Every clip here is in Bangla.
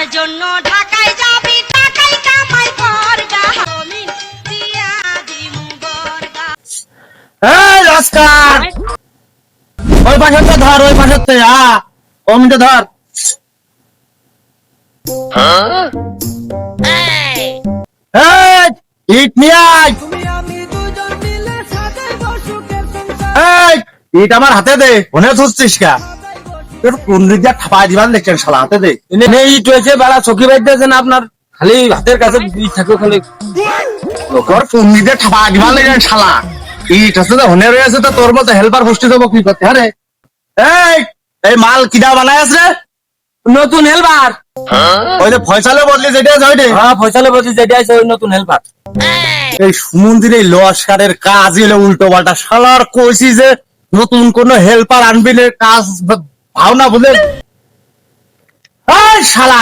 টাকার জন্য ঢাকায় যাবি টাকাই কামাই কর গা জমিন দিয়া দিমু বর্গা। এই রাস্কার ওই পাশেরটা ধর ওই পাশেরটা আ ধর। এই। ইট নিয়ে আয়। এই ইট আমার হাতে দে মনে ধরছিস কা? তোর কোন দিক দিয়ে ঠাপা দিবার দেখছেন শালা হাতে দে। এনে ইট হয়েছে চকি বাইতেছেন আপনার খালি হাতের কাছে থাকে খালি। তোর কোন দিক দিয়ে ঠাপা দিবার লেগেন শালা। ইট আছে তো হনে রয়েছে তো তোর মতো হেল্পার পুষ্টি দেবো কি করতে আরে এই এই মাল কিডা বানায় আছে? নতুন ওই যে ফয়সালে বদলি যেটা আছে ওইটা হ্যাঁ ফয়সালে বলছি যেটা আছে ওই নতুন হেলপার এই সুমন্দির এই লস্কারের কাজ এলো উল্টো পাল্টা। শালার কইছি যে নতুন কোন হেল্পার আনবি নে, কাজ ভ- ভাবনা বুঝলেন শালা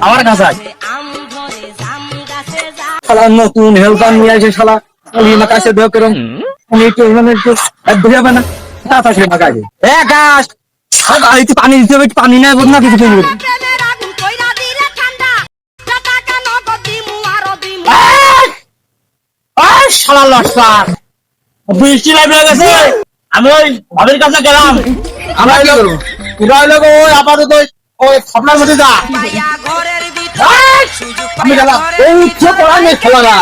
আমার কাছে। আম শালা, নতুন হেলপার নিয়ে আসে শালা। খালি আমার কাছে আমি একটু মানে একটু না। তা পাশে মাকা আছে এ আকাশ পানি দিতে হবে পানি বল না কিছু শালা বৃষ্টি গেছে। আমি ওই ভাবির কাছে গেলাম। আমরা কি করব? এরা হইল গো ওই আপাতত ওই- ওই স্বপ্নের মধ্যে যা। আমি ঘরের এই ইচ্ছে করা নেই খেলা না।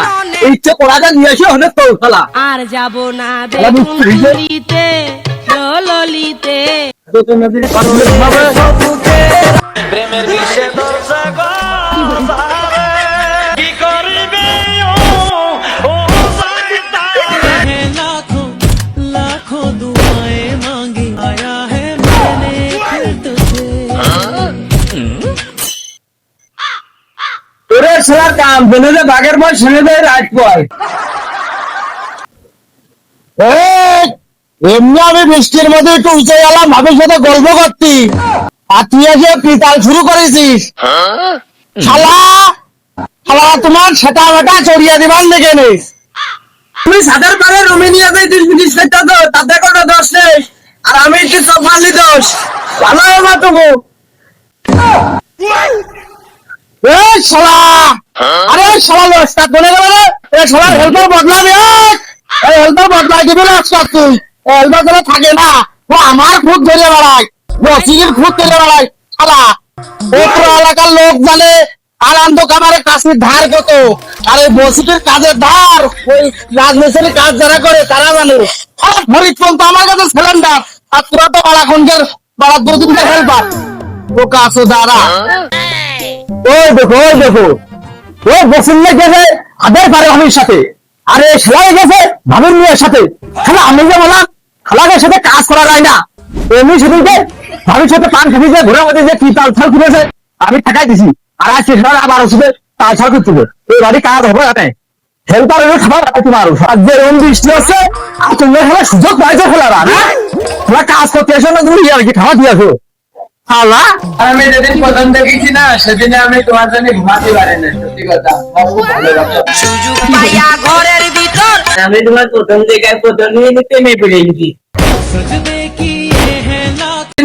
ইচ্ছে করাটা নিয়ে এসে অনেক তো খেলা। আর যাব না। পুরিতে ললিতে প্রেমের বিষে দরজা ওরে কাম বেনে যে বাঘের বয় শুনে দেয় রাত এমনি আমি বৃষ্টির মধ্যে একটু উঠে গেলাম ভাবির সাথে গল্প করতি আর তুই এসে পিতাল শুরু করেছিস। শালা শালা তোমার সেটা বেটা চড়িয়ে দিবার লেগে নিস তুমি সাদের পারে রুমে নিয়ে যাই জিনিস করতে তো তাতে কোনো দোষ নেই। আর আমি একটু চোখ মারলি দোষ। ভালো আমার তবু এই শালা! আরে শালা লস্কার বলে গেল রে। শালা হেল্পার বদলাবি এই। হেল্পার বদলাই দিবি তুই। থাকে না। ও আমার খুব ধরে বেড়ায়। রসিকের খুব ধরে বেড়ায়। শালা ওপর এলাকার লোক জানে আনন্দ কামারের কাশির ধার কত। আর এই বসিকের কাজের ধার ওই রাজমিস্ত্রির কাজ যারা করে তারা জানে। আর ফরিদপুর আমার কাছে সিলিন্ডার। আর তোরা তো বালাখন্ডের বালা দুদিনকে হেল্পার। ও কাছে দাঁড়া ওই দেখো ওই দেখো। ওই বসুল্লে গেছে আদের পারে ভাবির সাথে। আরে সেলাই গেছে ভাবির মেয়ের সাথে। খালা, আমি যে বললাম খালাদের সাথে কাজ করা যায় না। এমনি সেদিনকে ভাবির সাথে পান যে ঘোরার মধ্যে যে কি তাল ছাল খুলেছে, আমি ঠাকাই দিছি। আর আজকে সেটা আবার ওষুধে তাল ছাল করতে এই বাড়ি কাজ হবে না হেল্পার হলে খাবার তোমার। আর যে রোম বৃষ্টি হচ্ছে, আর তোমরা খেলা সুযোগ পাইছো খেলারা। না তোমরা কাজ করতে এসো না তুমি, আর কি খাওয়া দিয়ে আসো? আমি তোমার প্রথম জায়গায় প্রথম নিয়ে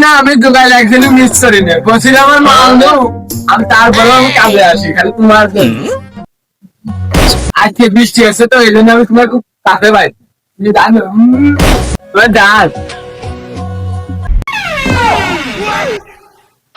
না আমি দোকান একদিন মিস করি না আমার মা আমি তারপর আমি কাজে আসি খালি তোমার আজকে বৃষ্টি আছে তো এই জন্য আমি তোমার খুব কাছে পাই জানো। তোমার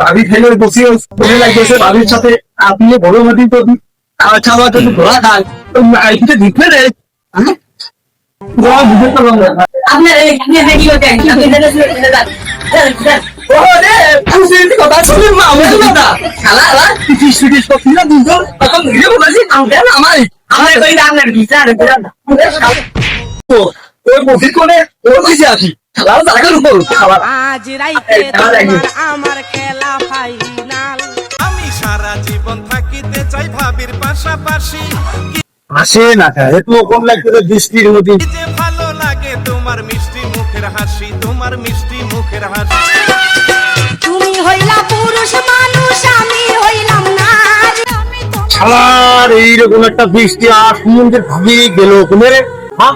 ভাবি খাইলে বসে বসে লাগতেছে ভাবির সাথে আপনি বড় মাটি তো খাওয়া খাওয়া যদি ঘোরা খায় তো আইতে দিতে রে আপনার আমার খালা খালা আমার আমার কই আপনার বিচার করেন ওই বসি করে ওর কাছে আসি খেলাও জায়গার উপর খাবার আজ রাইতে আমার তোমার খেলা ফাইনাল আমি সারা চাই ভাবির পাশাপাশি। আসে না একটু কম লাগছে বৃষ্টির মধ্যে। যে ভালো লাগে তোমার মিষ্টি মুখের হাসি তোমার মিষ্টি মুখের হাসি। তুমি হইলা পুরুষ মানুষ আমি হইলাম নারী। শালার এইরকম একটা বৃষ্টি আর সমুদ্রের ভাবি গেল কোনে হ্যাঁ?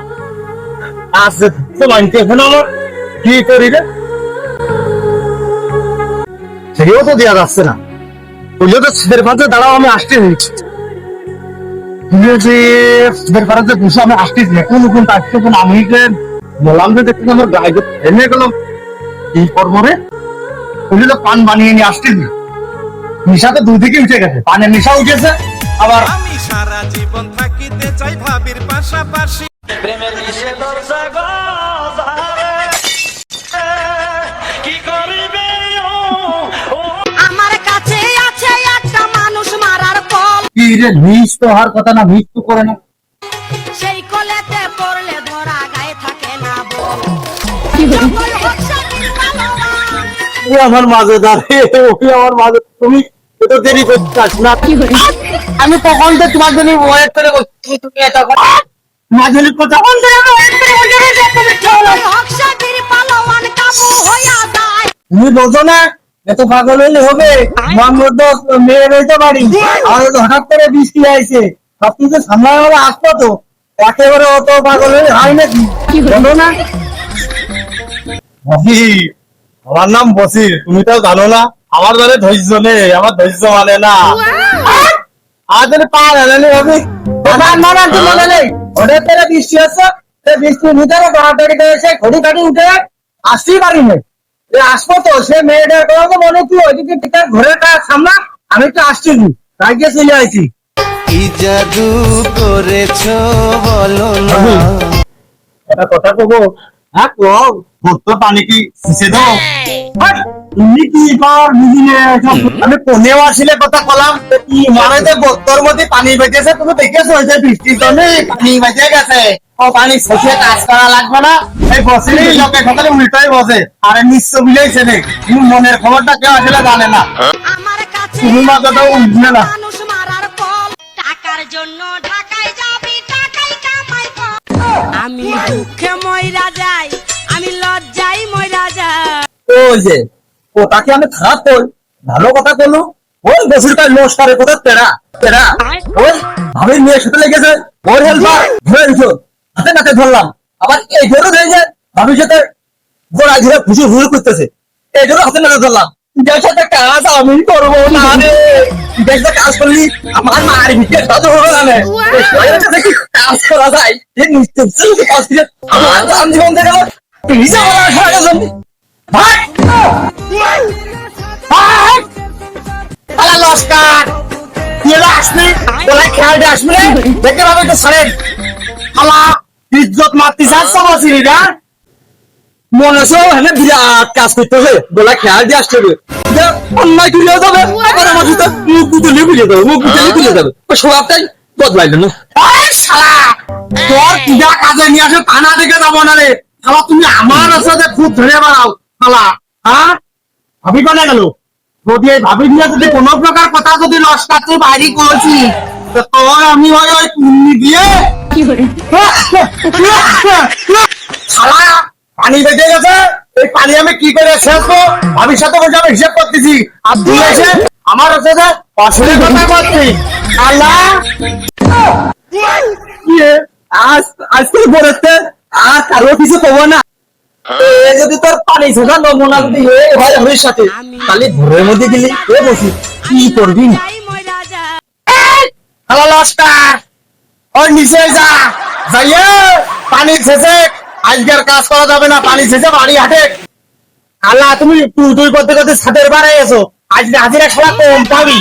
কি সেও তো দেওয়া যাচ্ছে না। বলল তো দাঁড়াও, আমি আসতে তো পান বানিয়ে নিয়ে নিশা তো উঠে গেছে, পানের নেশা উঠেছে, আবার পাশাপাশি। প্রেমের দরজা কি করিবে ও? ও। আমার কাছে আছে একটা মানুষ মারার কল। কি রে মিস তো হওয়ার কথা না মিস তো করে না সেই কলেতে পড়লে ধরা গায়ে থাকে না আমার মাঝে দাঁড়িয়ে ওই আমার মাঝে তুমি এত দেরি করছিস না। আমি তখন তো তোমার জন্য ওয়েট করে তুমি এটা বসে রয়েছি, তুমি বোঝো না এত পাগল হইলে হবে? আমার মেয়ে রয়েছে বাড়ি আর হঠাৎ করে বৃষ্টি আইছে। সব কিছু সামলানো হবে আসতো তো একেবারে অত পাগল হলে হয় নাকি? বলো না। আমার নাম বসির। তুমি তো জানো না আমার মানে ধৈর্য নেই আমার ধৈর্য মানে না। আজ পা হেলানি হবে না না না তুমি মনে নেই ওদের তেরে বৃষ্টি হচ্ছে বৃষ্টির ভিতরে তাড়াতাড়ি করে সে ঘড়ি কাটি উঠে আসতেই পারিনি। আসব তো সে মেয়েটার কথা তো মনে কি ওইদিকে পিতার ঘরের কাজ সামনা আমি তো আসছি তাই গিয়ে চলে আইছি। কি জাদু করেছ বলো না। কথা কবো? হ্যাঁ পানি কি দাও কথা কলাম মানে যে বত্তর মধ্যে পানি বেঁচেছে তুমি যে বৃষ্টির জন্য পানি বেঁচে গেছে ও পানি শেষে মনের খবরটা কেউ আসলে জানে না তুমি মাথাটা উঠবে না আমি দুঃখে ময়রা যাই, আমি লজ্জাই ময়রা যাই। ওই যে ও তাকে আমি খারাপ কই? ভালো কথা করল ওই বসুরটা নমস্কারে কোথায়? তেরা তেরা ওই ভাবে নিয়ে সাথে লেগেছে। ওর হেল্পার ধরে দিছো হাতে নাতে ধরলাম। আবার এই জন্য ধরে যে ভাবির সাথে গোড়া ধরে খুশি হুল করতেছে এই জন্য হাতে নাতে ধরলাম। যার সাথে কাজ আমি করব না রে। যার সাথে কাজ করলি আমার মার ভিতরে সাথে হবে না রে। কাজ করা যায়? যে নিশ্চয় কাজ করে আমার জীবন থেকে ভাই! আলা নমস্কার এলা আসবি বলে খেয়াল তো আলা ইজ্জত মারতি না? মনে বিরাট কাজ করতে হবে। খেয়াল আসতে হবে। অন্যায় যাবে আমার মুখ যাবে মুখ যাবে বদলাইল না শালা! তোর কাজে নিয়ে আসে থানা থেকে যাব না রে। শালা, তুমি আমার সাথে খুব ধরে বেড়াও। শালা হ্যাঁ? ভাবি কোনে গেল? যদি এই ভাবি নিয়ে যদি কোনো প্রকার কথা যদি তুই বাইরে করছি তো তোর আমি ওই ওই কুন্নি দিয়ে। শালা পানি বেঁচে গেছে। এই পানি আমি কি করে শেষবো ভাবির সাথে বসে আমি হিসেব করতেছি। আর এসে আমার হচ্ছে যে অসুরের কথা করছি আল্লাহ আজ আজকে পড়েছে। আর কারও কিছু না। যদি তোর পানি ছোটা নমুনা যদি হয় আমার সাথে তাহলে ঘরের মধ্যে গেলে এ বসি কি করবি? হ্যালো নিচে যা। যাইয়ে পানি শেষে আজকের কাজ করা যাবে না পানি শেষে বাড়ি হাটে। আল্লাহ তুমি তুই তুই করতে করতে ছাদের বাড়াই এসো। আজকে হাজিরা খেলা কম পাবি।